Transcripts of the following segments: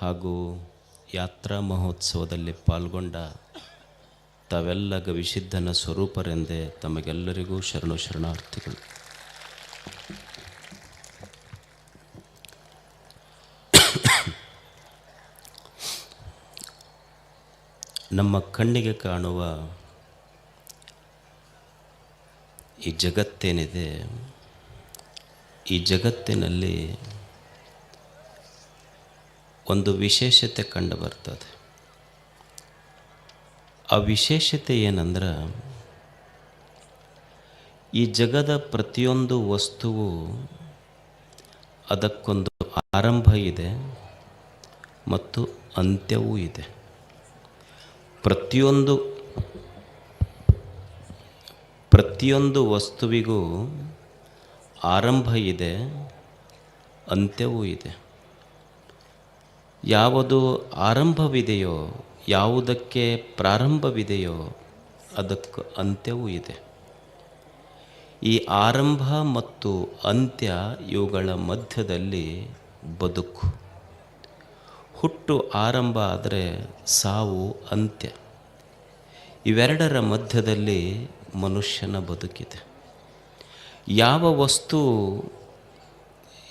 ಹಾಗೂ ಯಾತ್ರಾ ಮಹೋತ್ಸವದಲ್ಲಿ ಪಾಲ್ಗೊಂಡ ತಾವೆಲ್ಲ ಗವಿಸಿದ್ಧನ ಸ್ವರೂಪರೆಂದೇ ತಮಗೆಲ್ಲರಿಗೂ ಶರಣು ಶರಣಾರ್ಥಿಗಳು. ನಮ್ಮ ಕಣ್ಣಿಗೆ ಕಾಣುವ ಈ ಜಗತ್ತೇನಿದೆ, ಈ ಜಗತ್ತಿನಲ್ಲಿ ಒಂದು ವಿಶೇಷತೆ ಕಂಡು ಬರ್ತದೆ. ಆ ವಿಶೇಷತೆ ಏನಂದ್ರೆ, ಈ ಜಗದ ಪ್ರತಿಯೊಂದು ವಸ್ತುವು ಅದಕ್ಕೊಂದು ಆರಂಭ ಇದೆ ಮತ್ತು ಅಂತ್ಯವೂ ಇದೆ. ಪ್ರತಿಯೊಂದು ಪ್ರತಿಯೊಂದು ವಸ್ತುವಿಗೂ ಆರಂಭ ಇದೆ, ಅಂತ್ಯವೂ ಇದೆ. ಯಾವುದು ಆರಂಭವಿದೆಯೋ, ಯಾವುದಕ್ಕೆ ಪ್ರಾರಂಭವಿದೆಯೋ ಅದಕ್ಕೆ ಅಂತ್ಯವೂ ಇದೆ. ಈ ಆರಂಭ ಮತ್ತು ಅಂತ್ಯ ಇವುಗಳ ಮಧ್ಯದಲ್ಲಿ ಬದುಕು. ಹುಟ್ಟು ಆರಂಭ ಆದರೆ ಸಾವು ಅಂತ್ಯ. ಇವೆರಡರ ಮಧ್ಯದಲ್ಲಿ ಮನುಷ್ಯನ ಬದುಕಿದೆ. ಯಾವ ವಸ್ತು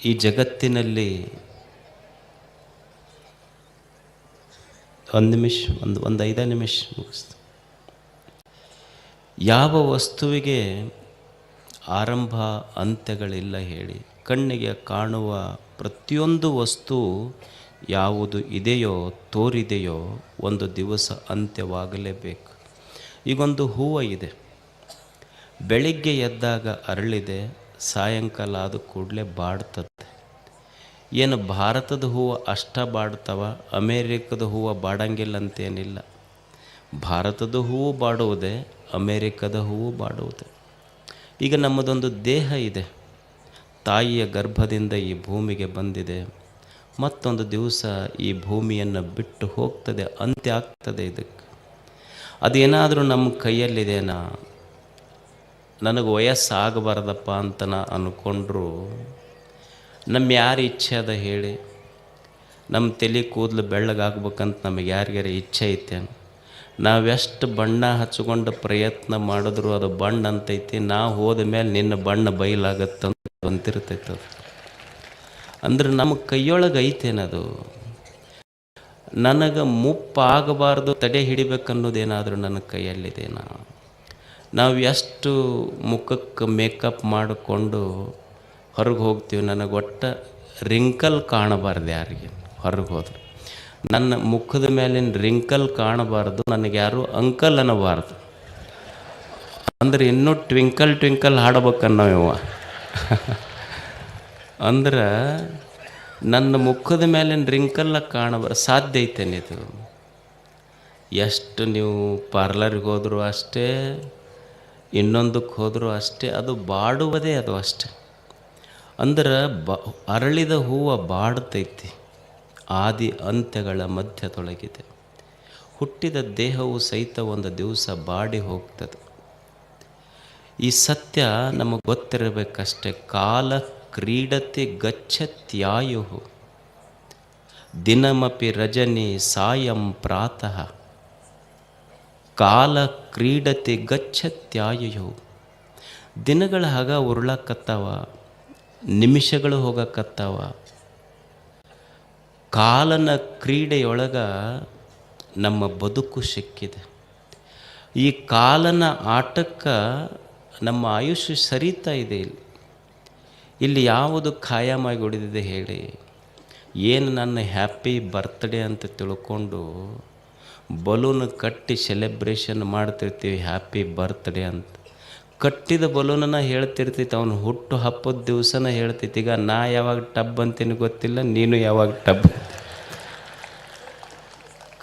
ಈ ಜಗತ್ತಿನಲ್ಲಿ ಒಂದು ನಿಮಿಷ, ಒಂದು ಒಂದು ಐದು ನಿಮಿಷ ಮುಗಿಸ್ತು. ಯಾವ ವಸ್ತುವಿಗೆ ಆರಂಭ ಅಂತ್ಯಗಳಿಲ್ಲ ಹೇಳಿ, ಕಣ್ಣಿಗೆ ಕಾಣುವ ಪ್ರತಿಯೊಂದು ವಸ್ತು ಯಾವುದು ಇದೆಯೋ, ತೋರಿದೆಯೋ, ಒಂದು ದಿವಸ ಅಂತ್ಯವಾಗಲೇಬೇಕು. ಈಗೊಂದು ಹೂವು ಇದೆ. ಬೆಳಿಗ್ಗೆ ಎದ್ದಾಗ ಅರಳಿದೆ, ಸಾಯಂಕಾಲ ಆದ ಕೂಡಲೇ ಬಾಡ್ತದೆ. ಏನು ಭಾರತದ ಹೂವು ಅಷ್ಟ ಬಾಡ್ತವ, ಅಮೇರಿಕದ ಹೂವು ಬಾಡಂಗಿಲ್ಲ ಅಂತೇನಿಲ್ಲ ಭಾರತದ ಹೂವು ಬಾಡುವುದೇ, ಅಮೇರಿಕದ ಹೂವು ಬಾಡುವುದೇ. ಈಗ ನಮ್ಮದೊಂದು ದೇಹ ಇದೆ. ತಾಯಿಯ ಗರ್ಭದಿಂದ ಈ ಭೂಮಿಗೆ ಬಂದಿದೆ. ಮತ್ತೊಂದು ದಿವಸ ಈ ಭೂಮಿಯನ್ನು ಬಿಟ್ಟು ಹೋಗ್ತದೆ, ಅಂತ್ಯ ಆಗ್ತದೆ ಇದಕ್ಕೆ. ಅದೇನಾದರೂ ನಮ್ಮ ಕೈಯಲ್ಲಿದೆನಾ? ನನಗೆ ವಯಸ್ಸಾಗಬಾರ್ದಪ್ಪ ಅಂತ ನಾ ಅಂದ್ಕೊಂಡ್ರು ನಮ್ಮ ಯಾರು ಇಚ್ಛೆ ಅದ ಹೇಳಿ. ನಮ್ಮ ತಲೆ ಕೂದಲು ಬೆಳ್ಳಗಾಗ್ಬೇಕಂತ ನಮಗೆ ಯಾರಿಗಾರ ಇಚ್ಛೆ ಐತೆ ನಾವೆಷ್ಟು ಬಣ್ಣ ಹಚ್ಕೊಂಡು ಪ್ರಯತ್ನ ಮಾಡಿದ್ರು ಅದು ಬಣ್ಣ ಅಂತೈತಿ, ನಾ ಹೋದ ಮೇಲೆ ನಿನ್ನ ಬಣ್ಣ ಬಯಲಾಗತ್ತಂತ ಬಂತಿರ್ತೈತೆ ಅದು. ಅಂದ್ರೆ ನಮ್ಮ ಕೈಯೊಳಗೆ ಐತೇನದು ನನಗೆ ಮುಪ್ಪಾಗಬಾರ್ದು ತಡೆ ಹಿಡಿಬೇಕನ್ನೋದೇನಾದರೂ ನನ್ನ ಕೈಯಲ್ಲಿದೆ ನಾವು ಎಷ್ಟು ಮುಖಕ್ಕೆ ಮೇಕಪ್ ಮಾಡಿಕೊಂಡು ಹೊರಗೆ ಹೋಗ್ತೀವಿ. ನನಗೆ ಒಟ್ಟು ರಿಂಕಲ್ ಕಾಣಬಾರ್ದು ಯಾರಿಗೆ. ಹೊರಗೆ ಹೋದ್ರೆ. ನನ್ನ ಮುಖದ ಮೇಲಿನ ರಿಂಕಲ್ ಕಾಣಬಾರ್ದು. ನನಗೆ ಯಾರು ಅಂಕಲ್ ಅನ್ನಬಾರ್ದು. ಅಂದ್ರೆ ಇನ್ನೂ ಟ್ವಿಂಕಲ್ ಟ್ವಿಂಕಲ್ ಹಾಡಬೇಕನ್ನೋ ಇವ ಅಂದ್ರೆ ನನ್ನ ಮುಖದ ಮೇಲಿನ ರಿಂಕಲ್ಲ ಕಾಣಬಾರ ಸಾಧ್ಯ ಐತೇನಿದು ಎಷ್ಟು ನೀವು ಪಾರ್ಲರಿಗೆ ಹೋದರೂ ಅಷ್ಟೇ ಇನ್ನೊಂದಕ್ಕೆ ಹೋದರೂ ಅಷ್ಟೇ, ಅದು ಬಾಡುವುದೇ ಅದು ಅಷ್ಟೆ. ಅಂದ್ರೆ ಬ, ಅರಳಿದ ಹೂವು ಬಾಡ್ತೈತಿ, ಆದಿ ಅಂತ್ಯಗಳ ಮಧ್ಯ ತೊಳಗಿದೆ ಹುಟ್ಟಿದ ದೇಹವು ಸಹಿತ ಒಂದು ದಿವಸ ಬಾಡಿ ಹೋಗ್ತದೆ. ಈ ಸತ್ಯ ನಮಗೆ ಗೊತ್ತಿರಬೇಕಷ್ಟೆ, ಕಾಲ ಕ್ರೀಡತೆ ಗಚ್ಚತ್ಯಾಯು ದಿನಮಪಿ ರಜನಿ ಸಾಯಂ ಪ್ರಾತಃ. ಕಾಲ ಕ್ರೀಡತೆ ಗಚ್ಚತ್ಯಾಯು ದಿನಗಳ ಹಗ ಉರುಳಕತ್ತಾವ ನಿಮಿಷಗಳು ಹೋಗಕತ್ತಾವ. ಕಾಲನ ಕ್ರೀಡೆಯೊಳಗ ನಮ್ಮ ಬದುಕು ಸಿಕ್ಕಿದೆ. ಈ ಕಾಲನ ಆಟಕ್ಕೆ ನಮ್ಮ ಆಯುಷ್ಯ ಸರಿತಾ ಇದೆ ಇಲ್ಲಿ. ಇಲ್ಲಿ ಯಾವುದು ಖಾಯಮಾಗಿ ಹೊಡೆದಿದೆ ಹೇಳಿ. ಏನು ನನ್ನ ಹ್ಯಾಪಿ ಬರ್ತ್ಡೇ ಅಂತ ತಿಳ್ಕೊಂಡು ಬಲೂನ್ ಕಟ್ಟಿ ಸೆಲೆಬ್ರೇಷನ್ ಮಾಡ್ತಿರ್ತೀವಿ ಹ್ಯಾಪಿ ಬರ್ತ್ಡೇ ಅಂತ. ಕಟ್ಟಿದ ಬಲೂನನ್ನು ಹೇಳ್ತಿರ್ತೈತಿ ಅವನು ಹುಟ್ಟು ಹಬ್ಬದ ದಿವಸನ ಹೇಳ್ತೈತಿ ಈಗ ನಾ ಯಾವಾಗ ಟಬ್ ಅಂತೀನಿ ಗೊತ್ತಿಲ್ಲ, ನೀನು ಯಾವಾಗ ಟಬ್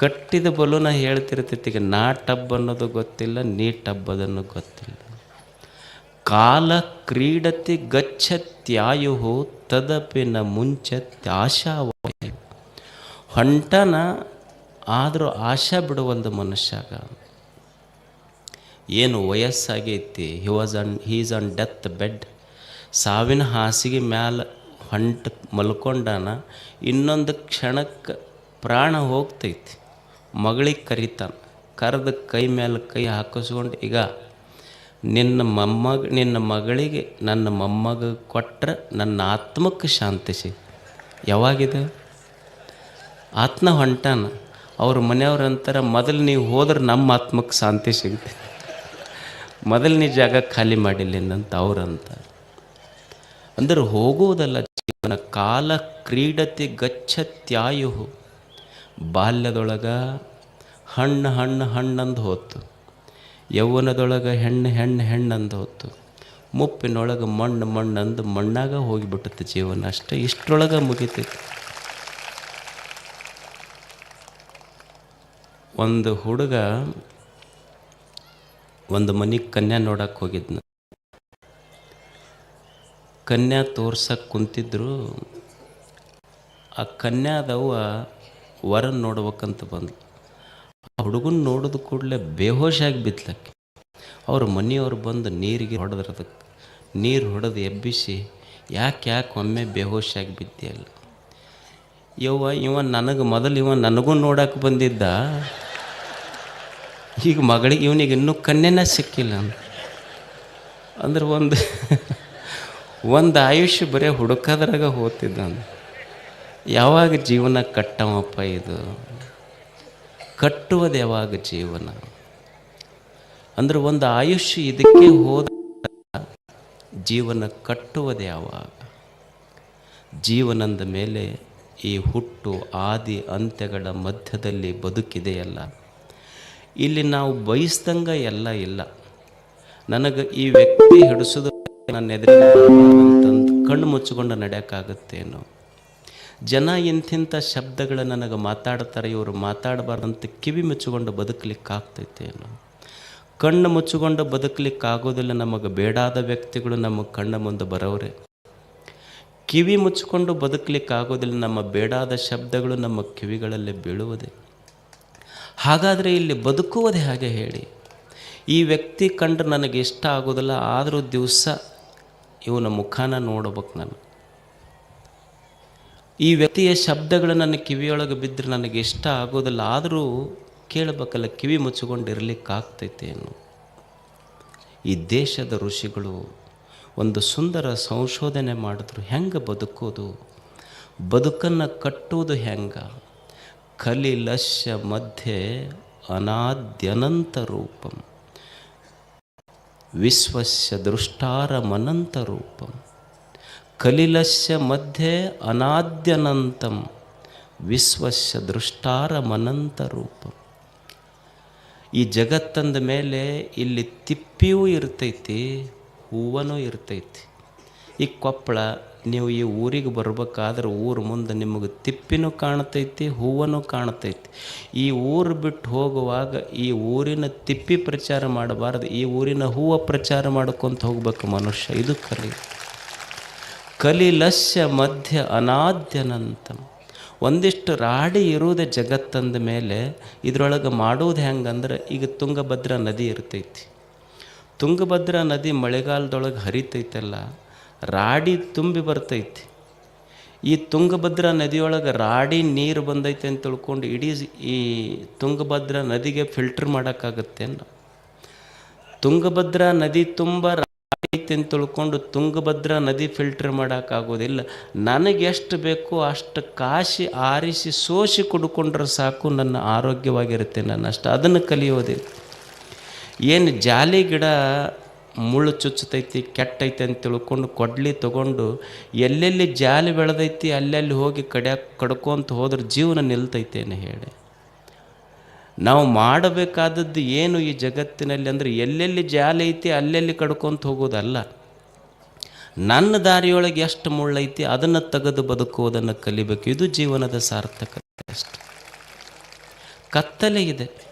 ಕಟ್ಟಿದ ಬಲೂನ ಹೇಳ್ತಿರ್ತೈತಿ ಈಗ ನಾ ಟಬ್ ಅನ್ನೋದು ಗೊತ್ತಿಲ್ಲ, ನೀ ಟಬ್ ಅದನ್ನು ಗೊತ್ತಿಲ್ಲ. ಕಾಲ ಕ್ರೀಡತಿ ಗಚ್ಚತ್ಯಾಯು ತದಪಿ ನ ಮುಂಚತ್ಯಾಶಾವಾಯು ಹೊಂಟನ, ಆದರೂ ಆಶಾ ಬಿಡುವಲ್ದು ಮನುಷ್ಯಾಗ. ಏನು ವಯಸ್ಸಾಗೈತಿ he was on his on death bed ಸಾವಿನ ಹಾಸಿಗೆ ಮ್ಯಾಲ ಹೊಂಟ ಮಲ್ಕೊಂಡಾನ, ಇನ್ನೊಂದು ಕ್ಷಣಕ್ಕೆ ಪ್ರಾಣ ಹೋಗ್ತೈತಿ. ಮಗಳಿಗೆ ಕರಿತಾನೆ, ಕರೆದ ಕೈ ಮೇಲೆ ಕೈ ಹಾಕಿಸ್ಕೊಂಡು, ಈಗ ನಿನ್ನ ಮೊಮ್ಮಗ, ನಿನ್ನ ಮಗಳಿಗೆ, ನನ್ನ ಮೊಮ್ಮಗ ಕೊಟ್ಟರೆ ನನ್ನ ಆತ್ಮಕ್ಕೆ ಶಾಂತಿ ಸಿ ಯಾವಾಗಿದೆ? ಆತ್ಮ ಹೊಂಟಾನ. ಅವ್ರ ಮನೆಯವ್ರ ಅಂತಾರೆ ಮೊದಲು ನೀವು ಹೋದ್ರೆ ನಮ್ಮ ಆತ್ಮಕ್ಕೆ ಶಾಂತಿ ಸಿಗುತ್ತೆ. ಮೊದಲು ನೀ ಜಾಗ ಖಾಲಿ ಮಾಡಿಲ್ಲೇನಂತ ಅವ್ರಂತ. ಅಂದರೆ ಹೋಗುವುದಲ್ಲ ಜೀವನ, ಕಾಲ ಕ್ರೀಡತೆ ಗಚ್ಚತ್ಯಾಯು ಬಾಲ್ಯದೊಳಗೆ ಹಣ್ಣು ಹಣ್ಣು ಹಣ್ಣಂದು ಹೋತು. ಯೌವನದೊಳಗೆ ಹೆಣ್ಣು ಹೆಣ್ಣು ಹೆಣ್ಣಂದು ಹೋತು. ಮುಪ್ಪಿನೊಳಗೆ ಮಣ್ಣು ಮಣ್ಣಂದು ಮಣ್ಣಾಗ ಹೋಗಿಬಿಟ್ಟತೆ ಜೀವನ ಅಷ್ಟೇ, ಇಷ್ಟರೊಳಗೆ ಮುಗಿತೈತಿ. ಒಂದು ಹುಡುಗ ಒಂದು ಮನೆ ಕನ್ಯಾ ನೋಡಕ್ಕೆ ಹೋಗಿದ್ನ. ಕನ್ಯಾ ತೋರ್ಸಕ್ಕೆ ಕುಂತಿದ್ರು. ಆ ಕನ್ಯಾದವ್ವ ವರನ್ ನೋಡ್ಬೇಕಂತ ಬಂದ್ಲು. ಆ ಹುಡುಗನ ನೋಡಿದ ಕೂಡಲೇ ಬೇಹೋಶಾಗಿ ಬಿತ್ತಲಕ್ಕೆ ಅವ್ರ ಮನೆಯವ್ರು ಬಂದು ನೀರಿಗೆ ಹೊಡೆದ್ರದಕ್ಕೆ ನೀರು ಹೊಡೆದು ಎಬ್ಬಿಸಿ ಯಾಕೆ ಯಾಕೆ ಒಮ್ಮೆ ಬೇಹೋಶಾಗಿ ಬಿದ್ದೆಯಲ್ಲ ಯವ್ವ, ಇವ ನನಗೆ, ಮೊದಲು ಇವ ನನಗೂ ನೋಡಕ್ಕೆ ಬಂದಿದ್ದ. ಈಗ ಮಗಳಿಗೆ ಇವನಿಗೆ ಇನ್ನೂ ಕನ್ಯೆನೇ ಸಿಕ್ಕಿಲ್ಲ ಅಂದ್ರೆ. ಒಂದು ಒಂದು ಆಯುಷ್ಯ ಬರೀ ಹುಡುಕದ್ರಾಗ ಹೋಗ್ತಿದ್ದ ಯಾವಾಗ ಜೀವನ ಕಟ್ಟವಪ್ಪ ಇದು? ಕಟ್ಟುವುದು ಯಾವಾಗ ಜೀವನ? ಅಂದ್ರೆ ಒಂದು ಆಯುಷ್ಯ ಇದಕ್ಕೆ ಹೋದ ಜೀವನ ಕಟ್ಟುವುದು ಯಾವಾಗ? ಜೀವನದ ಮೇಲೆ ಈ ಹುಟ್ಟು, ಆದಿ, ಅಂತ್ಯಗಳ ಮಧ್ಯದಲ್ಲಿ ಬದುಕಿದೆಯಲ್ಲ. ಇಲ್ಲಿ ನಾವು ಬಯಸ್ದಂಗ ಎಲ್ಲ ಇಲ್ಲ. ನನಗೆ ಈ ವ್ಯಕ್ತಿ ಹಿಡಿಸೋದು ನನ್ನ ಎದುರಿಗೆ ಅಂತಂದು ಕಣ್ಣು ಮುಚ್ಚಿಕೊಂಡು ನಡೆಯೋಕ್ಕಾಗುತ್ತೇನೋ ಜನ ಇಂತಿಂಥ ಶಬ್ದಗಳು ನನಗೆ ಮಾತಾಡ್ತಾರೆ, ಇವರು ಮಾತಾಡಬಾರ್ದಂತ ಕಿವಿ ಮುಚ್ಚಿಕೊಂಡು ಬದುಕಲಿಕ್ಕಾಗ್ತೈತೇನೋ ಕಣ್ಣು ಮುಚ್ಚಿಕೊಂಡು ಬದುಕಲಿಕ್ಕಾಗೋದಿಲ್ಲ ನಮಗೆ, ಬೇಡಾದ ವ್ಯಕ್ತಿಗಳು ನಮ್ಮ ಕಣ್ಣ ಮುಂದೆ ಬರೋರೆ ಕಿವಿ ಮುಚ್ಚಿಕೊಂಡು ಬದುಕಲಿಕ್ಕಾಗೋದಿಲ್ಲ, ನಮ್ಮ ಬೇಡಾದ ಶಬ್ದಗಳು ನಮ್ಮ ಕಿವಿಗಳಲ್ಲಿ ಬೀಳುವುದೇ. ಹಾಗಾದರೆ ಇಲ್ಲಿ ಬದುಕುವುದೇ ಹಾಗೆ ಹೇಳಿ. ಈ ವ್ಯಕ್ತಿ ಕಂಡು ನನಗೆ ಇಷ್ಟ ಆಗೋದಿಲ್ಲ ಆದರೂ ದಿವಸ ಇವನ ಮುಖಾನ ನೋಡ್ಬೇಕು ನಾನು. ಈ ವ್ಯಕ್ತಿಯ ಶಬ್ದಗಳು ನನ್ನ ಕಿವಿಯೊಳಗೆ ಬಿದ್ದರೆ ನನಗೆ ಇಷ್ಟ ಆಗೋದಿಲ್ಲ ಆದರೂ ಕೇಳಬೇಕಲ್ಲ, ಕಿವಿ ಮುಚ್ಚಿಕೊಂಡಿರಲಿಕ್ಕಾಗ್ತೈತೇನು ಈ ದೇಶದ ಋಷಿಗಳು ಒಂದು ಸುಂದರ ಸಂಶೋಧನೆ ಮಾಡಿದ್ರು, ಹೆಂಗೆ ಬದುಕೋದು ಬದುಕನ್ನು ಕಟ್ಟುವುದು ಹೆಂಗೆ? ಕಲಿಲಸ್ಯ ಮಧ್ಯೆ ಅನಾದ್ಯನಂತ ರೂಪಂ ವಿಶ್ವಸ್ಯ ದೃಷ್ಟಾರಮನಂತ ರೂಪಂ ಕಲಿಲಸ್ಯ ಮಧ್ಯೆ ಅನಾದ್ಯನಂತಂ. ವಿಶ್ವಸ್ಯ ದೃಷ್ಟಾರಮನಂತ ರೂಪಂ ಈ ಜಗತ್ತಂದ ಮೇಲೆ ಇಲ್ಲಿ ತಿಪ್ಪಿಯೂ ಇರ್ತೈತಿ, ಹೂವನೂ ಇರ್ತೈತಿ. ಈ ಕೊಪ್ಪಳ ನೀವು ಈ ಊರಿಗೆ ಬರ್ಬೇಕಾದ್ರೆ ಊರು ಮುಂದೆ ನಿಮಗೆ ತಿಪ್ಪಿನೂ ಕಾಣ್ತೈತಿ ಹೂವನೂ ಕಾಣ್ತೈತಿ. ಈ ಊರು ಬಿಟ್ಟು ಹೋಗುವಾಗ ಈ ಊರಿನ ತಿಪ್ಪಿ ಪ್ರಚಾರ ಮಾಡಬಾರ್ದು, ಈ ಊರಿನ ಹೂವು ಪ್ರಚಾರ ಮಾಡ್ಕೊತ ಹೋಗ್ಬೇಕು ಮನುಷ್ಯ. ಇದು ಕಲಿ. ಕಲಿಲಸ್ಯ ಮಧ್ಯ ಅನಾದ್ಯನಂತ. ಒಂದಿಷ್ಟು ರಾಡಿ ಇರುವುದೇ ಜಗತ್ತಂದ ಮೇಲೆ, ಇದರೊಳಗೆ ಮಾಡೋದು ಹೆಂಗಂದ್ರೆ ಈಗ ತುಂಗಭದ್ರಾ ನದಿ ಇರ್ತೈತಿ. ತುಂಗಭದ್ರಾ ನದಿ ಮಳೆಗಾಲದೊಳಗೆ ಹರಿತೈತಲ್ಲ ರಾಡಿ ತುಂಬಿ ಬರ್ತೈತಿ. ಈ ತುಂಗಭದ್ರಾ ನದಿಯೊಳಗೆ ರಾಡಿ ನೀರು ಬಂದೈತೆ ಅಂತ ತಿಳ್ಕೊಂಡು ಇಡೀ ಈ ತುಂಗಭದ್ರಾ ನದಿಗೆ ಫಿಲ್ಟರ್ ಮಾಡೋಕ್ಕಾಗತ್ತೆ ತುಂಗಭದ್ರಾ ನದಿ ತುಂಬ ಐತೆ ಅಂತ ತಿಳ್ಕೊಂಡು ತುಂಗಭದ್ರಾ ನದಿ ಫಿಲ್ಟರ್ ಮಾಡೋಕ್ಕಾಗೋದಿಲ್ಲ. ನನಗೆ ಎಷ್ಟು ಬೇಕೋ ಅಷ್ಟು ಕಾಶಿ ಆರಿಸಿ ಸೋಸಿ ಕುಡ್ಕೊಂಡ್ರೆ ಸಾಕು, ನನ್ನ ಆರೋಗ್ಯವಾಗಿರುತ್ತೆ ನನ್ನ ಅಷ್ಟು ಅದನ್ನು ಕಲಿಯೋದಿಲ್ಲ. ಏನು ಜಾಲಿ ಗಿಡ ಮುಳ್ಳು ಚುಚ್ಚತೈತಿ, ಕೆಟ್ಟೈತೆ ಅಂತ ತಿಳ್ಕೊಂಡು ಕೊಡ್ಲಿ ತೊಗೊಂಡು ಎಲ್ಲೆಲ್ಲಿ ಜಾಲಿ ಬೆಳೆದೈತಿ ಅಲ್ಲೆಲ್ಲಿ ಹೋಗಿ ಕಡ್ಯಾಕ ಕಡ್ಕೊಂತ ಹೋದ್ರೆ ಜೀವನ ನಿಲ್ತೈತೇನೆ ಹೇಳಿ. ನಾವು ಮಾಡಬೇಕಾದದ್ದು ಏನು ಈ ಜಗತ್ತಿನಲ್ಲಿ ಅಂದರೆ ಎಲ್ಲೆಲ್ಲಿ ಜಾಲಿ ಐತಿ ಅಲ್ಲೆಲ್ಲಿ ಕಡ್ಕೊಂತ ಹೋಗೋದಲ್ಲ. ನನ್ನ ದಾರಿಯೊಳಗೆ ಎಷ್ಟು ಮುಳ್ಳೈತಿ ಅದನ್ನು ತೆಗೆದು ಬದುಕುವುದನ್ನು ಕಲಿಬೇಕು. ಇದು ಜೀವನದ ಸಾರ್ಥಕತೆ ಅಷ್ಟೆ. ಕತ್ತಲೆ ಇದೆ.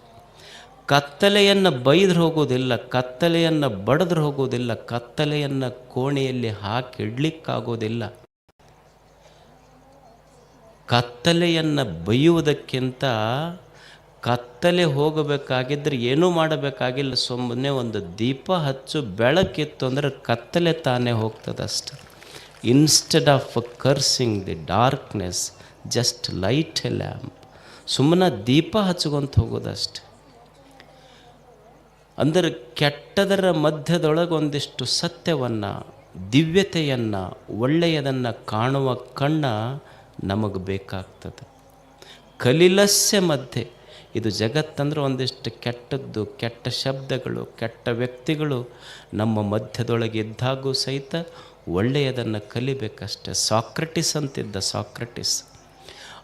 ಕತ್ತಲೆಯನ್ನು ಬೈದ್ರೆ ಹೋಗೋದಿಲ್ಲ, ಕತ್ತಲೆಯನ್ನು ಬಡಿದ್ರೆ ಹೋಗೋದಿಲ್ಲ, ಕತ್ತಲೆಯನ್ನು ಕೋಣೆಯಲ್ಲಿ ಹಾಕಿಡ್ಲಿಕ್ಕಾಗೋದಿಲ್ಲ ಕತ್ತಲೆಯನ್ನು ಬೈಯುವುದಕ್ಕಿಂತ ಕತ್ತಲೆ ಹೋಗಬೇಕಾಗಿದ್ದರೆ ಏನೂ ಮಾಡಬೇಕಾಗಿಲ್ಲ. ಸುಮ್ಮನೆ ಒಂದು ದೀಪ ಹಚ್ಚು, ಬೆಳಕಿತ್ತು ಅಂದರೆ ಕತ್ತಲೆ ತಾನೇ ಹೋಗ್ತದಷ್ಟೆ instead of cursing the darkness just light a lamp ಸುಮ್ಮನೆ ದೀಪ ಹಚ್ಕೊಂತ ಹೋಗೋದಷ್ಟೆ. ಅಂದರೆ ಕೆಟ್ಟದರ ಮಧ್ಯದೊಳಗೊಂದಿಷ್ಟು ಸತ್ಯವನ್ನು, ದಿವ್ಯತೆಯನ್ನು, ಒಳ್ಳೆಯದನ್ನು ಕಾಣುವ ಕಣ್ಣ ನಮಗೆ ಬೇಕಾಗ್ತದೆ. ಕಲಿಲಸ್ಯ ಮಧ್ಯೆ, ಇದು ಜಗತ್ತಂದ್ರೆ ಒಂದಿಷ್ಟು ಕೆಟ್ಟದ್ದು, ಕೆಟ್ಟ ಶಬ್ದಗಳು, ಕೆಟ್ಟ ವ್ಯಕ್ತಿಗಳು ನಮ್ಮ ಮಧ್ಯದೊಳಗೆ ಇದ್ದಾಗೂ ಸಹಿತ ಒಳ್ಳೆಯದನ್ನು ಕಲಿಬೇಕಷ್ಟೆ. ಸಾಕ್ರೆಟಿಸ್ ಅಂತಿದ್ದ ಸಾಕ್ರೆಟಿಸ್.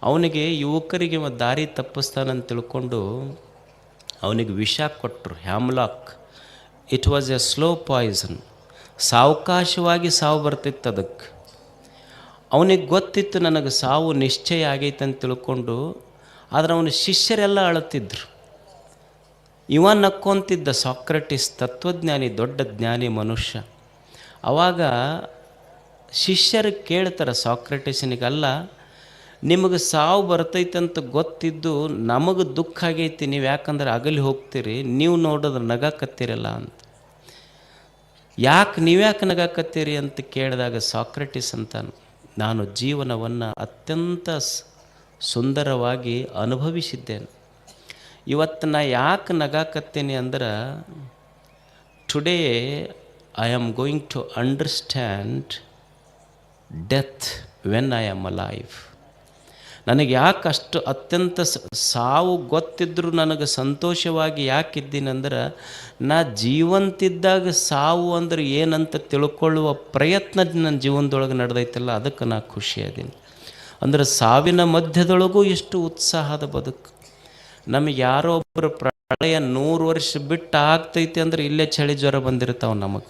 ಅವನಿಗೆ ಯುವಕರಿಗೆ ದಾರಿ ತಪ್ಪಿಸ್ತಾನಂತ ತಿಳ್ಕೊಂಡು ಅವನಿಗೆ ವಿಷ ಕೊಟ್ಟರು hemlock it was a slow poison ಸಾವಕಾಶವಾಗಿ ಸಾವು ಬರ್ತಿತ್ತು ಅದಕ್ಕೆ. ಅವನಿಗೆ ಗೊತ್ತಿತ್ತು ನನಗೆ ಸಾವು ನಿಶ್ಚಯ ಆಗೈತೆ ಅಂತ ತಿಳ್ಕೊಂಡು, ಆದರೆ ಅವನ ಶಿಷ್ಯರೆಲ್ಲ ಅಳುತ್ತಿದ್ದರು ಇವ ನಕ್ಕೊಂತಿದ್ದ ಸಾಕ್ರೆಟಿಸ್ ತತ್ವಜ್ಞಾನಿ, ದೊಡ್ಡ ಜ್ಞಾನಿ ಮನುಷ್ಯ. ಅವಾಗ ಶಿಷ್ಯರು ಕೇಳ್ತಾರೆ ಸಾಕ್ರೆಟಿಸನಿಗಲ್ಲ ನಿಮಗೆ ಸಾವು ಅಂತ ಗೊತ್ತಿದ್ದು ನಮಗೆ ದುಃಖ ಆಗೈತಿ, ನೀವು ಯಾಕಂದ್ರೆ ಅಗಲಿ ಹೋಗ್ತೀರಿ, ನೀವು ನೋಡಿದ್ರೆ ನಗಾಕತ್ತೀರಲ್ಲ ಅಂತ. ಯಾಕೆ ನೀವ್ಯಾಕೆ ನಗಾಕತ್ತೀರಿ ಅಂತ ಕೇಳಿದಾಗ ಸಾಕ್ರೆಟಿಸ್ ಅಂತ ನಾನು ಜೀವನವನ್ನು ಅತ್ಯಂತ ಸುಂದರವಾಗಿ ಅನುಭವಿಸಿದ್ದೇನೆ. ಇವತ್ತು ನಾ ಯಾಕೆ ನಗಾಕತ್ತೀನಿ ಅಂದ್ರೆ today I am going to understand death when I am alive ನನಗೆ ಯಾಕೆ ಅಷ್ಟು ಅತ್ಯಂತ ಸಾವು ಗೊತ್ತಿದ್ದರೂ ನನಗೆ ಸಂತೋಷವಾಗಿ ಯಾಕಿದ್ದೀನಿ ಅಂದ್ರೆ ನಾ ಜೀವಂತಿದ್ದಾಗ ಸಾವು ಅಂದ್ರೆ ಏನಂತ ತಿಳ್ಕೊಳ್ಳುವ ಪ್ರಯತ್ನ ನನ್ನ ಜೀವನದೊಳಗೆ ನಡೆದೈತಲ್ಲ, ಅದಕ್ಕೆ ನಾ ಖುಷಿ ಅಂದರೆ ಅಂದ್ರೆ ಸಾವಿನ ಮಧ್ಯದೊಳಗೂ ಎಷ್ಟು ಉತ್ಸಾಹದ ಬದುಕು. ನಮಗೆ ಯಾರೋ ಒಬ್ಬರು ಪ್ರಳಯ ನೂರು ವರ್ಷ ಬಿಟ್ಟು ಆಗ್ತೈತೆ ಅಂದ್ರೆ ಇಲ್ಲೇ ಚಳಿ ಜ್ವರ ಬಂದಿರ್ತಾವೆ ನಮಗೆ.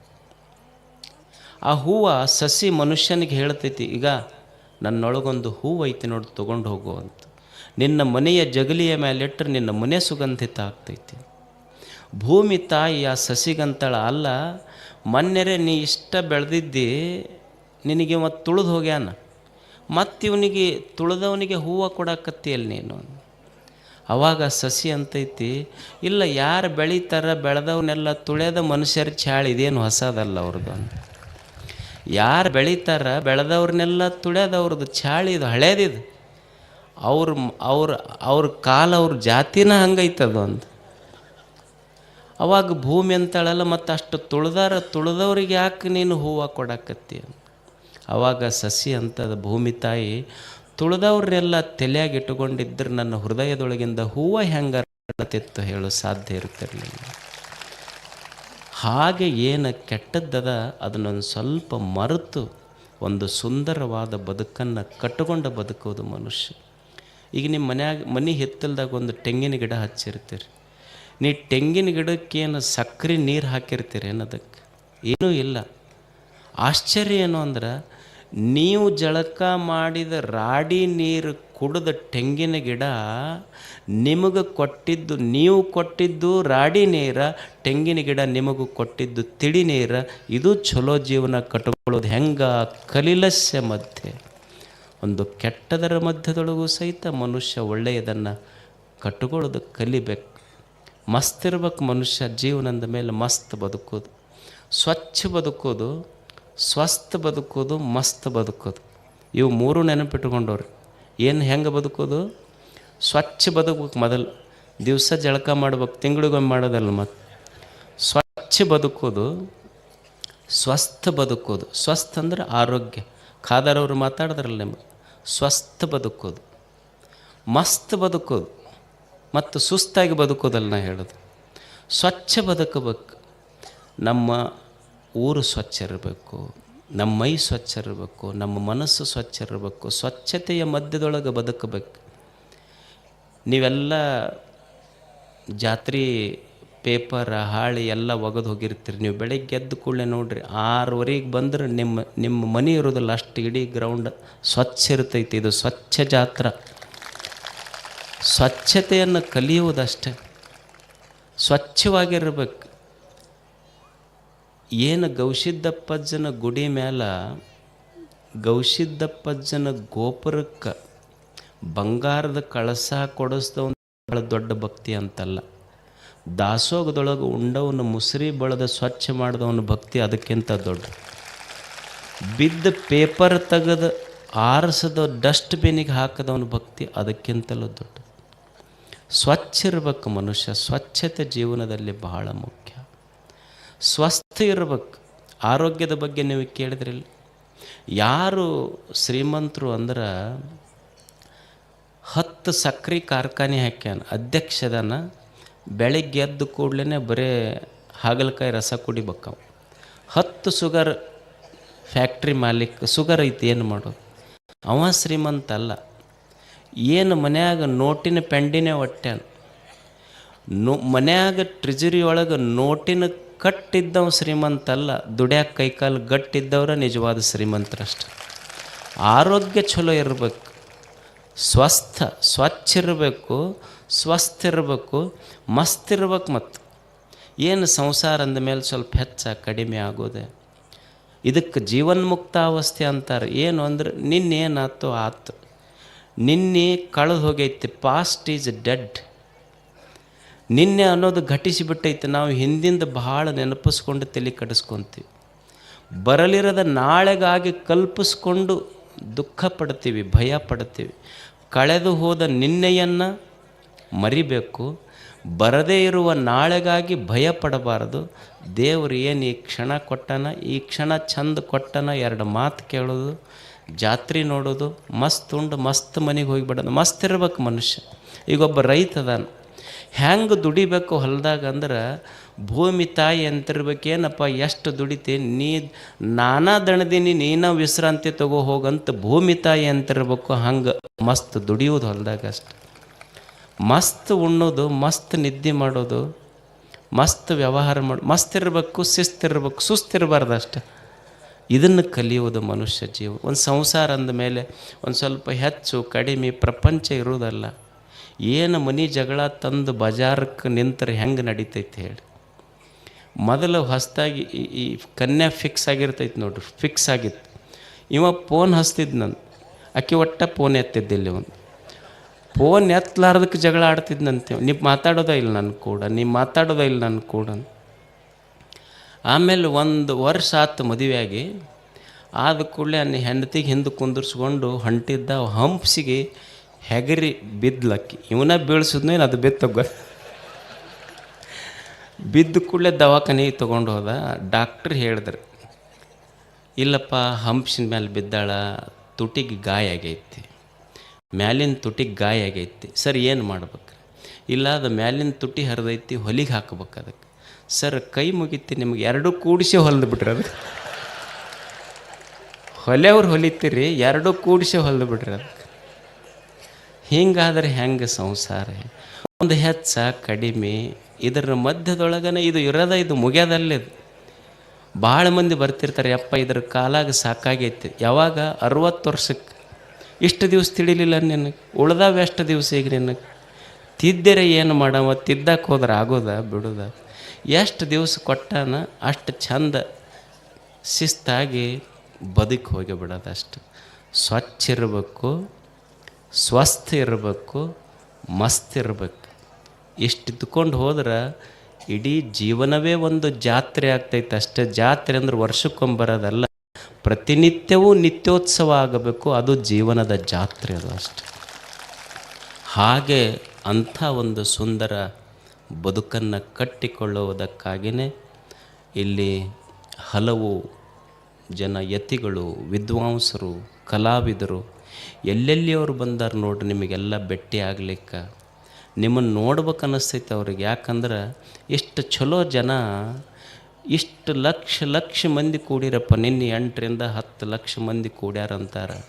ಆ ಹೂವು ಸಸಿ ಮನುಷ್ಯನಿಗೆ ಹೇಳ್ತೈತಿ, ಈಗ ನನ್ನೊಳಗೊಂದು ಹೂವು ಐತಿ ನೋಡಿ, ತೊಗೊಂಡು ಹೋಗು ಅಂತ. ನಿನ್ನ ಮನೆಯ ಜಗಲಿಯ ಮೇಲಿಟ್ಟರೆ ನಿನ್ನ ಮನೆ ಸುಗಂಧಿತ ಆಗ್ತೈತಿ. ಭೂಮಿ ತಾಯಿ ಆ ಸಸಿಗಂತಳ ಅಲ್ಲ ಮೊನ್ನೆರೆ ನೀ ಇಷ್ಟ ಬೆಳೆದಿದ್ದಿ, ನಿನಗೆ ಮತ್ತು ತುಳಿದು ಹೋಗ್ಯಾನ. ಮತ್ತೆ ಇವನಿಗೆ ತುಳಿದವನಿಗೆ ಹೂವು ಕೊಡಕತ್ತಿಯಲ್ಲ ನೀನು. ಅವಾಗ ಸಸಿ ಅಂತೈತಿ, ಇಲ್ಲ, ಯಾರು ಬೆಳೀತಾರ ಬೆಳೆದವನ್ನೆಲ್ಲ ತುಳಿಯದ ಮನುಷ್ಯರ ಛಾಳ ಇದೇನು ಹೊಸದಲ್ಲ ಅವ್ರದ್ದು ಅಂತ. ಯಾರು ಬೆಳೀತಾರ? ಬೆಳೆದವ್ರನ್ನೆಲ್ಲ ತುಳಿಯೋದವ್ರದ್ದು ಚಾಳಿ ಇದು, ಹಳೇದಿದು. ಅವ್ರ ಅವ್ರ ಅವ್ರ ಕಾಲ, ಅವ್ರ ಜಾತಿನ ಹಂಗೈತದು ಅಂತ ಅವಾಗ ಭೂಮಿ ಅಂತಾಳಲ್ಲ, ಮತ್ತು ಅಷ್ಟು ತುಳಿದಾರ, ತುಳಿದವ್ರಿಗೆ ಯಾಕೆ ನೀನು ಹೂವು ಕೊಡಕತ್ತಿ ಅವಾಗ ಸಸಿ ಅಂತದ ಭೂಮಿ ತಾಯಿ ತುಳಿದವ್ರನ್ನೆಲ್ಲ ತಲೆಯಾಗಿ ಇಟ್ಟುಕೊಂಡಿದ್ರೆ ನನ್ನ ಹೃದಯದೊಳಗಿಂದ ಹೂವು ಹೆಂಗೆ ಹೇಳು, ಸಾಧ್ಯ ಇರ್ತಿರಲಿಲ್ಲ ಹಾಗೆ ಏನು ಕೆಟ್ಟದ್ದದ, ಅದನ್ನೊಂದು ಸ್ವಲ್ಪ ಮರೆತು ಒಂದು ಸುಂದರವಾದ ಬದುಕನ್ನು ಕಟ್ಟಿಕೊಂಡ ಬದುಕೋದು ಮನುಷ್ಯ. ಈಗ ನಿಮ್ಮ ಮನ್ಯಾಗ, ಮನೆ ಹಿತ್ತಲ್ದಾಗ ಒಂದು ತೆಂಗಿನ ಗಿಡ ಹಚ್ಚಿರ್ತೀರಿ. ನೀ ತೆಂಗಿನ ಗಿಡಕ್ಕೇನು ಸಕ್ಕರೆ ನೀರು ಹಾಕಿರ್ತೀರಿ ಏನದಕ್ಕೆ ಏನೂ ಇಲ್ಲ. ಆಶ್ಚರ್ಯ ಏನು ಅಂದ್ರೆ, ನೀವು ಜಳಕ ಮಾಡಿದ ರಾಡಿ ನೀರು ಕುಡಿದ ತೆಂಗಿನ ಗಿಡ ನಿಮಗೆ ಕೊಟ್ಟಿದ್ದು, ನೀವು ಕೊಟ್ಟಿದ್ದು ರಾಡಿ ನೀರ, ತೆಂಗಿನ ಗಿಡ ನಿಮಗೂ ಕೊಟ್ಟಿದ್ದು ತಿಳಿ ನೀರ, ಇದು ಚಲೋ ಜೀವನ ಕಟ್ಕೊಳ್ಳೋದು ಹೆಂಗ? ಕಲಿಲಸ್ಯ ಮಧ್ಯೆ. ಒಂದು ಕೆಟ್ಟದರ ಮಧ್ಯದೊಳಗೂ ಸಹಿತ ಮನುಷ್ಯ ಒಳ್ಳೆಯದನ್ನು ಕಟ್ಟಿಕೊಳ್ಳೋದು ಕಲಿಬೇಕು. ಮಸ್ತ್ ಇರ್ಬೇಕು ಮನುಷ್ಯ, ಜೀವನದ ಮೇಲೆ ಮಸ್ತ್ ಬದುಕೋದು. ಸ್ವಚ್ಛ ಬದುಕೋದು ಸ್ವಸ್ಥ ಬದುಕೋದು, ಮಸ್ತ್ ಬದುಕೋದು. ಇವು ಮೂರು ನೆನಪಿಟ್ಕೊಂಡವ್ರಿ. ಏನು ಹೆಂಗೆ ಬದುಕೋದು? ಸ್ವಚ್ಛ ಬದುಕಬೇಕು ಮೊದಲು ದಿವಸ ಜಳಕ ಮಾಡ್ಬೇಕು, ತಿಂಗಳಿಗೊಮ್ಮೆ ಮಾಡೋದಲ್ಲ ಮತ್ತು ಸ್ವಚ್ಛ ಬದುಕೋದು, ಸ್ವಸ್ಥ ಬದುಕೋದು. ಸ್ವಸ್ಥ ಅಂದ್ರೆ ಆರೋಗ್ಯ. ಖಾದರವರು ಮಾತಾಡಿದ್ರಲ್ಲ ನಿಮಗೆ, ಸ್ವಸ್ಥ ಬದುಕೋದು. ಮಸ್ತ್ ಬದುಕೋದು ಮತ್ತು ಸುಸ್ತಾಗಿ ಬದುಕೋದಲ್ಲ ನಾ ಹೇಳೋದು. ಸ್ವಚ್ಛ ಬದುಕಬೇಕು. ನಮ್ಮ ಊರು ಸ್ವಚ್ಛ ಇರಬೇಕು, ನಮ್ಮ ಮೈ ಸ್ವಚ್ಛ ಇರಬೇಕು, ನಮ್ಮ ಮನಸ್ಸು ಸ್ವಚ್ಛ ಇರಬೇಕು, ಸ್ವಚ್ಛತೆಯ ಮಧ್ಯದೊಳಗೆ ಬದುಕಬೇಕು. ನೀವೆಲ್ಲ ಜಾತ್ರೆ ಪೇಪರ್, ಹಾಳಿ ಎಲ್ಲ ಒಗೆದು ಹೋಗಿರ್ತೀರಿ. ನೀವು ಬೆಳಗ್ಗೆ ಎದ್ದು ಕೂಡಲೇ ನೋಡ್ರಿ, ಆರುವರೆಗೆ ಬಂದ್ರೆ ನಿಮ್ಮ ನಿಮ್ಮ ಮನೆ ಇರೋದಿಲ್ಲ, ಅಷ್ಟು ಇಡೀ ಗ್ರೌಂಡ್ ಸ್ವಚ್ಛ ಇರ್ತೈತಿ. ಇದು ಸ್ವಚ್ಛ ಜಾತ್ರೆ. ಸ್ವಚ್ಛತೆಯನ್ನು ಕಲಿಯುವುದಷ್ಟೇ ಸ್ವಚ್ಛವಾಗಿರ್ಬೇಕು. ಏನು ಗೌಶಿದ್ದಪ್ಪಜ್ಜನ ಗುಡಿ ಮೇಲೆ ಗೌಶಿದ್ದಪ್ಪಜ್ಜನ ಗೋಪುರಕ್ಕೆ ಬಂಗಾರದ ಕಳಸ ಕೊಡಿಸ್ದವನು ಬಹಳ ದೊಡ್ಡ ಭಕ್ತಿ ಅಂತಲ್ಲ. ದಾಸೋಗದೊಳಗೆ ಉಂಡವನು ಮುಸುರಿ ಬಳದ ಸ್ವಚ್ಛ ಮಾಡಿದವನ ಭಕ್ತಿ ಅದಕ್ಕಿಂತ ದೊಡ್ಡ. ಬಿದ್ದ ಪೇಪರ್ ತೆಗೆದು ಆರಿಸದ ಡಸ್ಟ್ಬಿನ್ನಿಗೆ ಹಾಕದವನ ಭಕ್ತಿ ಅದಕ್ಕಿಂತಲೂ ದೊಡ್ಡ. ಸ್ವಚ್ಛ ಇರ್ಬೇಕು ಮನುಷ್ಯ, ಸ್ವಚ್ಛತೆ ಜೀವನದಲ್ಲಿ ಬಹಳ ಮುಖ್ಯ. ಸ್ವಸ್ಥ ಇರ್ಬೇಕು. ಆರೋಗ್ಯದ ಬಗ್ಗೆ ನೀವು ಕೇಳಿದ್ರಿಲ್ಲ. ಯಾರು ಶ್ರೀಮಂತರು ಅಂದ್ರೆ ಹತ್ತು ಸಕ್ರೆ ಕಾರ್ಖಾನೆ ಹಾಕ್ಯಾನ. ಅಧ್ಯಕ್ಷದನ ಬೆಳಗ್ಗೆ ಎದ್ದು ಕೂಡಲೇ ಬರೀ ಹಾಗಲಕಾಯಿ ರಸ ಕುಡಿಬೇಕವ. ಹತ್ತು ಸುಗರ್ ಫ್ಯಾಕ್ಟ್ರಿ ಮಾಲೀಕ್ ಸುಗರ್ ಐತಿ ಏನು ಮಾಡೋದು? ಅವ ಶ್ರೀಮಂತ ಅಲ್ಲ. ಏನು ಮನ್ಯಾಗ ನೋಟಿನ ಪೆಂಡಿನೇ ಒಟ್ಟ್ಯಾನ. ನೋ, ಮನ್ಯಾಗ ಟ್ರಿಜರಿ ಒಳಗೆ ನೋಟಿನ ಕಟ್ಟಿದ್ದವ ಶ್ರೀಮಂತ ಅಲ್ಲ. ದುಡ್ಯಾಕ ಕೈಕಾಲು ಗಟ್ಟಿದ್ದವ್ರ ನಿಜವಾದ ಶ್ರೀಮಂತರಷ್ಟೆ. ಆರೋಗ್ಯ ಚಲೋ ಇರಬೇಕು. ಸ್ವಸ್ಥ ಸ್ವಚ್ಛ ಇರಬೇಕು ಸ್ವಸ್ಥ ಇರಬೇಕು ಮಸ್ತ್ ಇರ್ಬೇಕು ಮತ್ತು ಏನು ಸಂಸಾರ ಅಂದಮೇಲೆ ಸ್ವಲ್ಪ ಹೆಚ್ಚ ಕಡಿಮೆ ಆಗೋದೆ. ಇದಕ್ಕೆ ಜೀವನ್ಮುಕ್ತಾವಸ್ಥೆ ಅಂತಾರೆ. ಏನು ಅಂದ್ರೆ ನಿನ್ನೇನಾಯ್ತು ಆತು ನಿನ್ನೆ ಕಳೆದು ಹೋಗೈತಿ ಪಾಸ್ಟ್ ಈಸ್ ಡೆಡ್ ನಿನ್ನೆ ಅನ್ನೋದು ಘಟಿಸಿಬಿಟ್ಟೈತೆ ನಾವು ಹಿಂದಿಂದ ಬಹಳ ನೆನಪಿಸ್ಕೊಂಡು ತಲೆ ಕಡಿಸ್ಕೊತೀವಿ. ಬರಲಿರದ ನಾಳೆಗಾಗಿ ಕಲ್ಪಿಸ್ಕೊಂಡು ದುಃಖ ಪಡ್ತೀವಿ ಭಯ ಪಡ್ತೀವಿ ಕಳೆದು ಹೋದ ನಿನ್ನೆಯನ್ನು ಮರಿಬೇಕು, ಬರದೇ ಇರುವ ನಾಳೆಗಾಗಿ ಭಯ ಪಡಬಾರದು ದೇವರು ಏನು ಈ ಕ್ಷಣ ಕೊಟ್ಟನ, ಈ ಕ್ಷಣ ಚಂದ ಕೊಟ್ಟನ ಎರಡು ಮಾತು ಕೇಳೋದು, ಜಾತ್ರೆ ನೋಡೋದು, ಮಸ್ತ್ ಉಂಡು, ಮಸ್ತ್ ಮನೆಗೆ ಹೋಗಿಬಿಡೋದು. ಮಸ್ತ್ ಇರ್ಬೇಕು ಮನುಷ್ಯ. ಈಗೊಬ್ಬ ರೈತ ಅದಾನ ಹೆಂಗೆ ದುಡಿಬೇಕು ಹೊಲದಾಗ ಅಂದ್ರೆ ಭೂಮಿ ತಾಯಿ ಅಂತಿರ್ಬೇಕೇನಪ್ಪ ಎಷ್ಟು ದುಡಿತೆ? ನೀ ನಾನಾ ದಣದೀನಿ, ನೀನ ವಿಶ್ರಾಂತಿ ತಗೋ ಹೋಗಂತ ಭೂಮಿ ತಾಯಿ ಅಂತಿರ್ಬೇಕು, ಹಂಗೆ ಮಸ್ತ್ ದುಡಿಯೋದು ಹೊಲದಾಗ ಅಷ್ಟೆ. ಮಸ್ತ್ ಉಣ್ಣೋದು, ಮಸ್ತ್ ನಿದ್ದೆ ಮಾಡೋದು, ಮಸ್ತ್ ವ್ಯವಹಾರ ಮಾಡಿ, ಮಸ್ತ್ ಇರಬೇಕು ಶಿಸ್ತಿರ್ಬೇಕು ಸುಸ್ತಿರಬಾರ್ದು ಅಷ್ಟೆ. ಇದನ್ನು ಕಲಿಯುವುದು ಮನುಷ್ಯ ಜೀವ. ಒಂದು ಸಂಸಾರ ಅಂದ ಮೇಲೆ ಒಂದು ಸ್ವಲ್ಪ ಹೆಚ್ಚು, ಕಡಿಮೆ ಪ್ರಪಂಚ ಇರುವುದಲ್ಲ, ಏನು ಮನೆ ಜಗಳ ತಂದು ಬಜಾರಕ್ಕೆ ನಿಂತರೆ ಹೆಂಗೆ ನಡೀತೈತೆ ಹೇಳಿ. ಮೊದಲು ಹೊಸದಾಗಿ ಈ ಕನ್ಯಾ ಫಿಕ್ಸ್ ಆಗಿರ್ತೈತೆ ನೋಡ್ರಿ ಫಿಕ್ಸ್ ಆಗಿತ್ತು. ಇವ ಫೋನ್ ಹಸ್ತಿದ್ದು ನಾನು. ಆಕೆ ಒಟ್ಟ ಫೋನ್ ಎತ್ತಿದ್ದಿಲ್ಲ ಒಂದು ಫೋನ್ ಎತ್ತಲಾರ್ದಕ್ಕೆ ಜಗಳ ಆಡ್ತಿದ್ನಂತೆ ನೀವು ಮಾತಾಡೋದೇ ಇಲ್ಲ ನನ್ನ ಕೂಡ ನೀವು ಮಾತಾಡೋದೇ ಇಲ್ಲ ನನ್ನ ಕೂಡ ಆಮೇಲೆ ಒಂದು ವರ್ಷ ಆತು ಮದುವೆಯಾಗಿ. ಆದ ಕೂಡಲೇ ಅನ್ನ ಹೆಂಡತಿಗೆ ಹಿಂದೆ ಕುಂದಿರ್ಸ್ಕೊಂಡು ಹೊಂಟಿದ್ದ ಹಂಪ್ಸಿಗೆ ಹೆಗರಿ ಬಿದ್ದಲಕ್ಕಿ ಇವನ ಬೀಳ್ಸಿದ್ನೇನು ಅದು ಬಿತ್ತಗ ಬಿದ್ದ ಕೂಡಲೇ ದವಾಖಾನೆಗೆ ತೊಗೊಂಡು ಹೋದ. ಡಾಕ್ಟ್ರ್ ಹೇಳಿದ್ರು, ಇಲ್ಲಪ್ಪ, ಹಂಪ್ಸಿನ ಮೇಲೆ ಬಿದ್ದಾಳ, ತುಟಿಗೆ ಗಾಯ ಆಗೈತಿ. ಮ್ಯಾಲಿನ ತುಟಿಗೆ ಗಾಯ ಆಗೈತಿ. ಸರ್, ಏನು ಮಾಡ್ಬೇಕು? ಇಲ್ಲ, ಅದು ಮ್ಯಾಲಿನ ತುಟಿ ಹರಿದೈತಿ, ಹೊಲಿಗೆ ಹಾಕ್ಬೇಕು ಅದಕ್ಕೆ. ಸರ್, ಕೈ ಮುಗಿತಿ, ನಿಮ್ಗೆ ಎರಡೂ ಕೂಡಿಸಿ ಹೊಲ್ದು ಬಿಟ್ರಿ ಅದಕ್ಕೆ ಹೊಲೆಯವ್ರು ಹೊಲಿತೀರಿ, ಎರಡೂ ಕೂಡಿಸಿ ಹೊಲ್ದು ಬಿಟ್ರಿ ಅದಕ್ಕೆ. ಹಿಂಗಾದ್ರೆ ಹೆಂಗೆ ಸಂಸಾರ? ಒಂದು ಹೆಚ್ಚ ಕಡಿಮೆ ಇದರ ಮಧ್ಯದೊಳಗನೆ ಇದು ಇರೋದ, ಇದು ಮುಗ್ಯದಲ್ಲೇ. ಭಾಳ ಮಂದಿ ಬರ್ತಿರ್ತಾರೆ ಅಪ್ಪ ಇದ್ರ ಕಾಲಾಗ ಸಾಕಾಗೈತಿ. ಯಾವಾಗ? ಅರುವತ್ತು ವರ್ಷಕ್ಕೆ ಇಷ್ಟು ದಿವಸ ತಿಳಿಲಿಲ್ಲ ನಿನಗೆ ಉಳ್ದಾವ ಎಷ್ಟು ದಿವಸ ಈಗ ನಿನಗೆ ತಿದ್ದರೆ ಏನು ಮಾಡವ? ತಿದ್ದಕ್ಕೆ ಹೋದ್ರೆ ಆಗೋದ, ಬಿಡೋದ? ಎಷ್ಟು ದಿವಸ ಕೊಟ್ಟಾನ, ಅಷ್ಟು ಚಂದ ಶಿಸ್ತಾಗಿ ಬದುಕಿ ಹೋಗಿ ಬಿಡೋದು ಅಷ್ಟು. ಸ್ವಚ್ಛ ಇರಬೇಕು, ಸ್ವಸ್ಥ ಇರಬೇಕು, ಮಸ್ತ್ ಇರಬೇಕು. ಇಷ್ಟು ಇದ್ಕೊಂಡು ಹೋದ್ರೆ ಇಡೀ ಜೀವನವೇ ಒಂದು ಜಾತ್ರೆ ಆಗ್ತೈತೆ. ಅಷ್ಟೇ ಜಾತ್ರೆ ಅಂದ್ರೆ ವರ್ಷಕ್ಕೊಂಬರೋದಲ್ಲ. ಪ್ರತಿನಿತ್ಯವೂ ನಿತ್ಯೋತ್ಸವ ಆಗಬೇಕು. ಅದು ಜೀವನದ ಜಾತ್ರೆ ಅದು ಅಷ್ಟೆ. ಹಾಗೆ ಅಂಥ ಒಂದು ಸುಂದರ ಬದುಕನ್ನು ಕಟ್ಟಿಕೊಳ್ಳುವುದಕ್ಕಾಗಿಯೇ ಇಲ್ಲಿ ಹಲವು ಜನ ಯತಿಗಳು, ವಿದ್ವಾಂಸರು, ಕಲಾವಿದರು, ಎಲ್ಲೆಲ್ಲಿಯವರು ಬಂದಾರ ನೋಡ್ರಿ ನಿಮಗೆಲ್ಲ ಭೇಟಿ ಆಗ್ಲಿಕ್ಕೆ. ನಿಮ್ಮನ್ನು ನೋಡ್ಬೇಕು ಅನ್ನಿಸ್ತೈತೆ ಅವ್ರಿಗೆ. ಯಾಕಂದ್ರೆ ಇಷ್ಟು ಚಲೋ ಜನ, ಇಷ್ಟು ಲಕ್ಷ ಲಕ್ಷ ಮಂದಿ ಕೂಡಿರಪ್ಪ. ನಿನ್ನೆ ಎಂಟರಿಂದ ಹತ್ತು ಲಕ್ಷ ಮಂದಿ ಕೂಡ್ಯಾರಂತಾರೆ.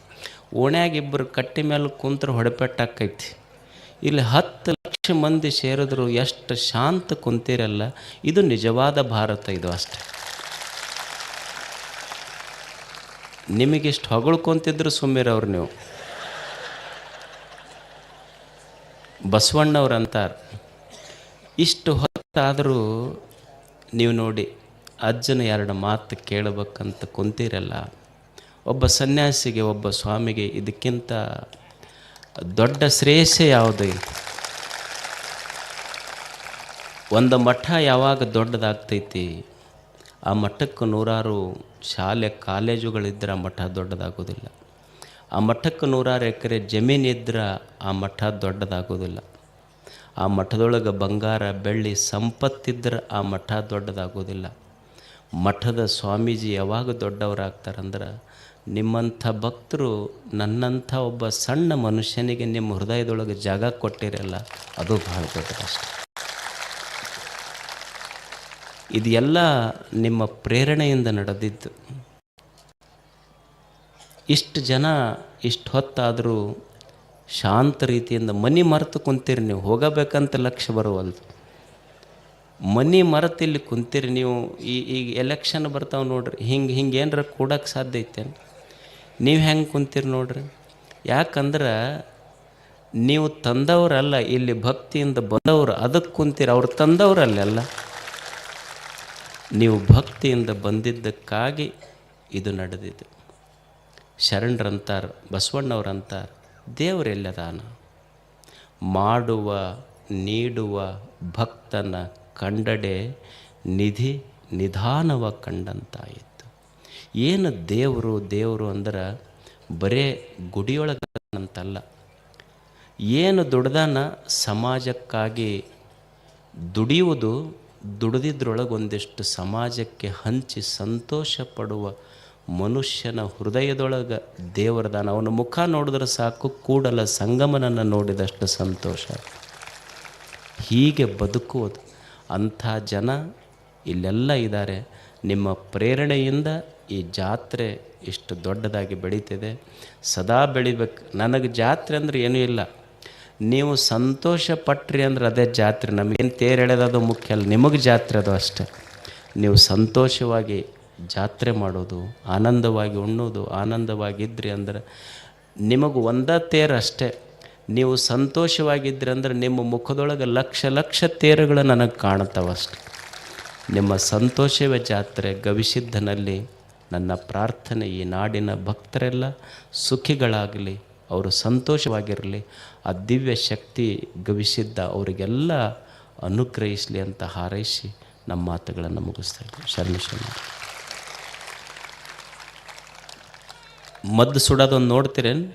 ಓಣ್ಯಾಗ ಇಬ್ಬರು ಕಟ್ಟಿ ಮೇಲೆ ಕುಂತ್ರೆ ಹೊಡೆಪೆಟ್ಟಾಕೈತಿ ಇಲ್ಲಿ ಹತ್ತು ಲಕ್ಷ ಮಂದಿ ಸೇರಿದ್ರು ಎಷ್ಟು ಶಾಂತ ಕುಂತಿರಲ್ಲ. ಇದು ನಿಜವಾದ ಭಾರತ ಇದು ಅಷ್ಟೆ. ನಿಮಗಿಷ್ಟು ಹೊಗಳ್ಕೊಂತಿದ್ರು ಸುಮ್ಮಿರವ್ರು ನೀವು. ಬಸವಣ್ಣವ್ರು ಅಂತಾರೆ ಇಷ್ಟು ಹೊತ್ತಾದರೂ ನೀವು ನೋಡಿ ಅಜ್ಜನ ಎರಡು ಮಾತು ಕೇಳಬೇಕಂತ ಕುಂತೀರಲ್ಲ. ಒಬ್ಬ ಸನ್ಯಾಸಿಗೆ, ಒಬ್ಬ ಸ್ವಾಮಿಗೆ ಇದಕ್ಕಿಂತ ದೊಡ್ಡ ಶ್ರೇಯಸ್ಸೇ ಯಾವುದು ಒಂದು ಮಠ ಯಾವಾಗ ದೊಡ್ಡದಾಗ್ತೈತಿ, ಆ ಮಠಕ್ಕೆ ನೂರಾರು ಶಾಲೆ ಕಾಲೇಜುಗಳಿದ್ದರೆ ಆ ಮಠ ದೊಡ್ಡದಾಗೋದಿಲ್ಲ. ಆ ಮಠಕ್ಕೆ ನೂರಾರು ಎಕರೆ ಜಮೀನಿದ್ರೆ ಆ ಮಠ ದೊಡ್ಡದಾಗೋದಿಲ್ಲ. ಆ ಮಠದೊಳಗೆ ಬಂಗಾರ, ಬೆಳ್ಳಿ ಸಂಪತ್ತಿದ್ರೆ ಆ ಮಠ ದೊಡ್ಡದಾಗೋದಿಲ್ಲ. ಮಠದ ಸ್ವಾಮೀಜಿ ಯಾವಾಗ ದೊಡ್ಡವರಾಗ್ತಾರಂದ್ರೆ, ನಿಮ್ಮಂಥ ಭಕ್ತರು ನನ್ನಂಥ ಒಬ್ಬ ಸಣ್ಣ ಮನುಷ್ಯನಿಗೆ ನಿಮ್ಮ ಹೃದಯದೊಳಗೆ ಜಾಗ ಕೊಟ್ಟಿರಲ್ಲ, ಅದು ಬಹಳ ದೊಡ್ಡ ಕಷ್ಟ. ಇದೆಲ್ಲ ನಿಮ್ಮ ಪ್ರೇರಣೆಯಿಂದ ನಡೆದಿದ್ದು. ಇಷ್ಟು ಜನ, ಇಷ್ಟು ಹೊತ್ತಾದರೂ ಶಾಂತ ರೀತಿಯಿಂದ ಮನಿ ಮರೆತು ಕುಂತೀರಿ ನೀವು, ಹೋಗಬೇಕಂತ ಲಕ್ಷ್ಯ ಬರುವಲ್ದು. ಮನಿ ಮರೆತು ಇಲ್ಲಿ ಕುಂತೀರಿ ನೀವು, ಈ ಈಗ ಎಲೆಕ್ಷನ್ ಬರ್ತಾವೆ ನೋಡ್ರಿ, ಹಿಂಗೆ ಹಿಂಗೆ ಏನಾರ ಕೂಡಕ್ಕೆ ಸಾಧ್ಯ ಐತೇನು ನೀವು ಹೆಂಗೆ ಕುಂತೀರಿ ನೋಡ್ರಿ? ಯಾಕಂದ್ರೆ ನೀವು ತಂದವರಲ್ಲ, ಇಲ್ಲಿ ಭಕ್ತಿಯಿಂದ ಬಂದವರು ಅದಕ್ಕೆ ಕುಂತೀರಿ, ಅವ್ರು ತಂದವರಲ್ಲ ನೀವು ಭಕ್ತಿಯಿಂದ ಬಂದಿದ್ದಕ್ಕಾಗಿ ಇದು ನಡೆದಿದೆ. ಶರಣರಂತಾರೆ, ಬಸವಣ್ಣವ್ರಂತಾರೆ, ದೇವರೆಲ್ಲದಾನ. ಮಾಡುವ, ನೀಡುವ ಭಕ್ತನ ಕಂಡಡೆ ನಿಧಿ ನಿಧಾನವ ಕಂಡಂತಾಯಿತು ಏನು ದೇವರು ದೇವರು ಅಂದ್ರೆ ಬರೇ ಗುಡಿಯೊಳಗಂತಲ್ಲ. ಏನು ದುಡ್ದಾನ ಸಮಾಜಕ್ಕಾಗಿ ದುಡಿಯುವುದು ದುಡಿದಿದ್ರೊಳಗೆ ಒಂದಿಷ್ಟು ಸಮಾಜಕ್ಕೆ ಹಂಚಿ ಸಂತೋಷ ಪಡುವ ಮನುಷ್ಯನ ಹೃದಯದೊಳಗೆ ದೇವರದಾನ ಅವನ ಮುಖ ನೋಡಿದ್ರೆ ಸಾಕು, ಕೂಡಲ ಸಂಗಮನನ್ನು ನೋಡಿದಷ್ಟು ಸಂತೋಷ. ಹೀಗೆ ಬದುಕುವುದು. ಅಂಥ ಜನ ಇಲ್ಲೆಲ್ಲ ಇದ್ದಾರೆ. ನಿಮ್ಮ ಪ್ರೇರಣೆಯಿಂದ ಈ ಜಾತ್ರೆ ಇಷ್ಟು ದೊಡ್ಡದಾಗಿ ಬೆಳೀತಿದೆ. ಸದಾ ಬೆಳಿಬೇಕು. ನನಗೆ ಜಾತ್ರೆ ಅಂದರೆ ಏನೂ ಇಲ್ಲ. ನೀವು ಸಂತೋಷ ಪಟ್ರಿ ಅಂದ್ರೆ ಅದೇ ಜಾತ್ರೆ. ನಮಗೇನು ತೇರು ಎಳೆದದು ಮುಖ್ಯ ಅಲ್ಲ. ನಿಮಗೆ ಜಾತ್ರೆ ಅದು ಅಷ್ಟೆ. ನೀವು ಸಂತೋಷವಾಗಿ ಜಾತ್ರೆ ಮಾಡೋದು, ಆನಂದವಾಗಿ ಉಣ್ಣೋದು, ಆನಂದವಾಗಿದ್ರಿ ಅಂದ್ರೆ ನಿಮಗೆ ಒಂದೇ ತೇರಷ್ಟೇ ನೀವು ಸಂತೋಷವಾಗಿದ್ರಿ ಅಂದ್ರೆ ನಿಮ್ಮ ಮುಖದೊಳಗೆ ಲಕ್ಷ ಲಕ್ಷ ತೇರುಗಳು ನನಗೆ ಕಾಣುತ್ತವಷ್ಟೆ ನಿಮ್ಮ ಸಂತೋಷವೇ ಜಾತ್ರೆ, ಗವಿಸಿದ್ಧನಲ್ಲಿ ನನ್ನ ಪ್ರಾರ್ಥನೆ ಈ ನಾಡಿನ ಭಕ್ತರೆಲ್ಲ ಸುಖಿಗಳಾಗಲಿ, ಅವರು ಸಂತೋಷವಾಗಿರಲಿ, ಆ ದಿವ್ಯ ಶಕ್ತಿ ಗವಿಸಿದ್ದ ಅವರಿಗೆಲ್ಲ ಅನುಗ್ರಹಿಸಲಿ ಅಂತ ಹಾರೈಸಿ ನಮ್ಮ ಮಾತುಗಳನ್ನು ಮುಗಿಸ್ತಾ ಇದ್ದೀವಿ. ಶರಣ ಶರಣ. ಮದ್ದು ಸುಡೋದೊಂದು ನೋಡ್ತೀರೇನು?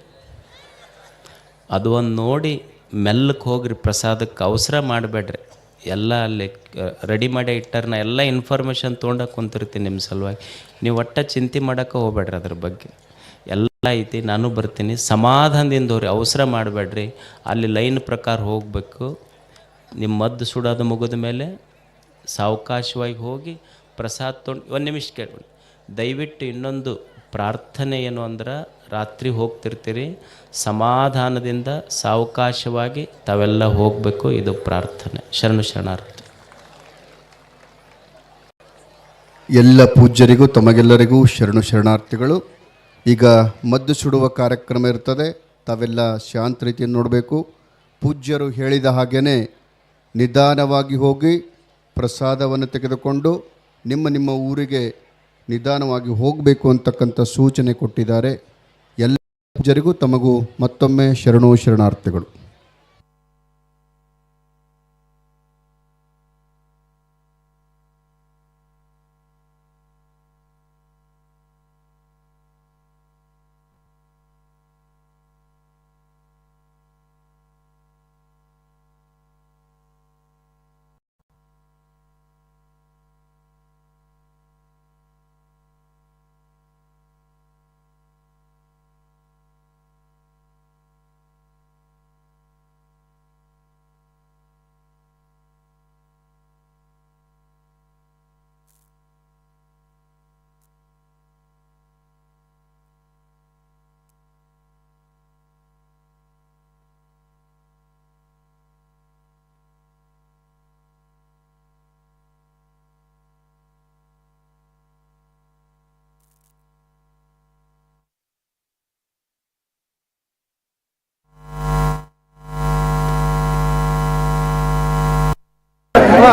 ಅದು ಒಂದು ನೋಡಿ ಮೆಲ್ಲಕ್ಕೆ ಹೋಗ್ರಿ ಪ್ರಸಾದಕ್ಕೆ ಅವಸರ ಮಾಡಬೇಡ್ರಿ. ಎಲ್ಲ ಅಲ್ಲಿ ರೆಡಿ ಮಾಡಿ ಇಟ್ಟಾರ ನಾ ಎಲ್ಲ ಇನ್ಫಾರ್ಮೇಷನ್ ತೊಗೊಂಡಾಗ ಕುಂತಿರ್ತೀನಿ ನಿಮ್ಮ ಸಲುವಾಗಿ. ನೀವು ಒಟ್ಟ ಚಿಂತೆ ಮಾಡೋಕ್ಕೆ ಹೋಗ್ಬೇಡ್ರಿ ಅದ್ರ ಬಗ್ಗೆ. ಎಲ್ಲ ಐತಿ, ನಾನು ಬರ್ತೀನಿ. ಸಮಾಧಾನದಿಂದ ಹೋಗ್ರಿ, ಅವಸರ ಮಾಡಬೇಡ್ರಿ. ಅಲ್ಲಿ ಲೈನ್ ಪ್ರಕಾರ ಹೋಗಬೇಕು. ನಿಮ್ಮ ಮದ್ದು ಸುಡೋದು ಮುಗಿದ ಮೇಲೆ ಸಾವಕಾಶವಾಗಿ ಹೋಗಿ ಪ್ರಸಾದ ತೊಗೊಂಡು ಒಂದು ನಿಮಿಷ ಕೇಳ್ಕೊಂಡು ದಯವಿಟ್ಟು ಇನ್ನೊಂದು ಪ್ರಾರ್ಥನೆ ಏನು ಅಂದ್ರೆ ರಾತ್ರಿ ಹೋಗ್ತಿರ್ತೀರಿ, ಸಮಾಧಾನದಿಂದ ಸಾವಕಾಶವಾಗಿ ತಾವೆಲ್ಲ ಹೋಗಬೇಕು, ಇದು ಪ್ರಾರ್ಥನೆ. ಶರಣು ಶರಣಾರ್ಥಿ. ಎಲ್ಲ ಪೂಜ್ಯರಿಗೂ, ತಮಗೆಲ್ಲರಿಗೂ ಶರಣು ಶರಣಾರ್ಥಿಗಳು, ಈಗ ಮದ್ದು ಸುಡುವ ಕಾರ್ಯಕ್ರಮ ಇರ್ತದೆ, ತಾವೆಲ್ಲ ಶಾಂತ ರೀತಿಯನ್ನು ನೋಡಬೇಕು. ಪೂಜ್ಯರು ಹೇಳಿದ ಹಾಗೇ ನಿಧಾನವಾಗಿ ಹೋಗಿ ಪ್ರಸಾದವನ್ನು ತೆಗೆದುಕೊಂಡು ನಿಮ್ಮ ನಿಮ್ಮ ಊರಿಗೆ ನಿಧಾನವಾಗಿ ಹೋಗಬೇಕು ಅಂತಕ್ಕಂಥ ಸೂಚನೆ ಕೊಟ್ಟಿದ್ದಾರೆ. ಎಲ್ಲ ಜರಿಗೂ ತಮಗೂ ಮತ್ತೊಮ್ಮೆ ಶರಣೋ ಶರಣಾರ್ಥಿಗಳು.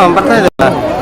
সম্পর্ক